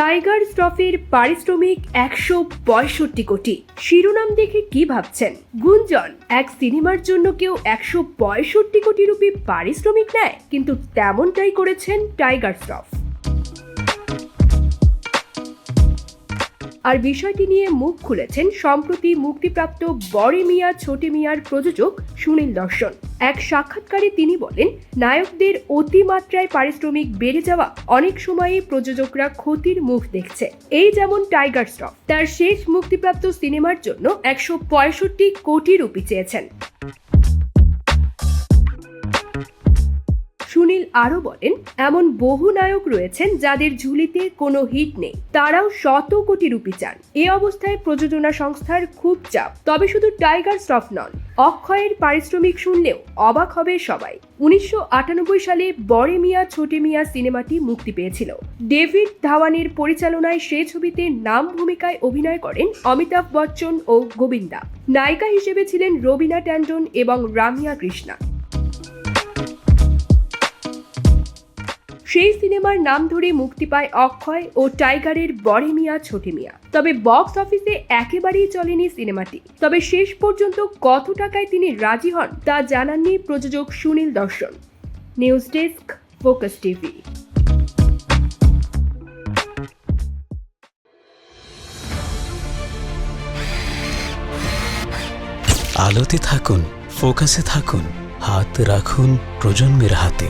Tiger ট্রফির পারিশ্রমিক একশো পঁয়ষট্টি কোটি। শিরোনাম দেখে কি ভাবছেন? গুঞ্জন, এক সিনেমার জন্য কেউ একশো পঁয়ষট্টি কোটি রুপি পারিশ্রমিক নেয়, কিন্তু তেমনটাই করেছেন টাইগার শ্রফ আর বিষয়টি নিয়ে মুখ খুলেছেন সম্প্রতি মুক্তিপ্রাপ্ত বড়ে মিয়া, ছোটে মিয়ার প্রযোজক সুনীল দর্শন। এক সাক্ষাৎকারে তিনি বলেন, নায়কদের অতিমাত্রায় পারিশ্রমিক বেড়ে যাওয়া অনেক সময়ই প্রযোজকরা ক্ষতির মুখ দেখছে। এই যেমন টাইগার শ্রফ, তার শেষ মুক্তিপ্রাপ্ত সিনেমার জন্য একশো পঁয়ষট্টি কোটি রুপি চেয়েছেন। আরও বলেন, এমন বহু নায়ক রয়েছেন যাদের ঝুলিতে কোনো হিট নেই। তারাও শত কোটি রুপি চান। এ অবস্থায় প্রযোজনা সংস্থার খুব চাপ। তবে শুধু টাইগার শ্রফ নন, অক্ষয়ের পারিশ্রমিক শুনলেও অবাক হবে সবাই। উনিশশো আটানব্বই সালে বড়ে মিয়া, ছোটে মিয়া সিনেমাটি মুক্তি পেয়েছিল। ডেভিড ধাওয়ানের পরিচালনায় সে ছবিতে নাম ভূমিকায় অভিনয় করেন অমিতাভ বচ্চন ও গোবিন্দা। নায়িকা হিসেবে ছিলেন রবিনা ট্যান্ডন এবং রামিয়া কৃষ্ণা। সেই সিনেমার নাম ধরে মুক্তি পায় অক্ষয় ও টাইগারের বড়ে মিয়া ছোটে মিয়া তবে বক্স অফিসে একেবারেই চলেনি সিনেমাটি। তবে শেষ পর্যন্ত কত টাকায় তিনি রাজি হন তা জানাননি প্রযোজক Sunil Darshan. News desk, focus TV. আলোতে থাকুন, ফোকাসে থাকুন, হাত রাখুন প্রজন্মের হাতে।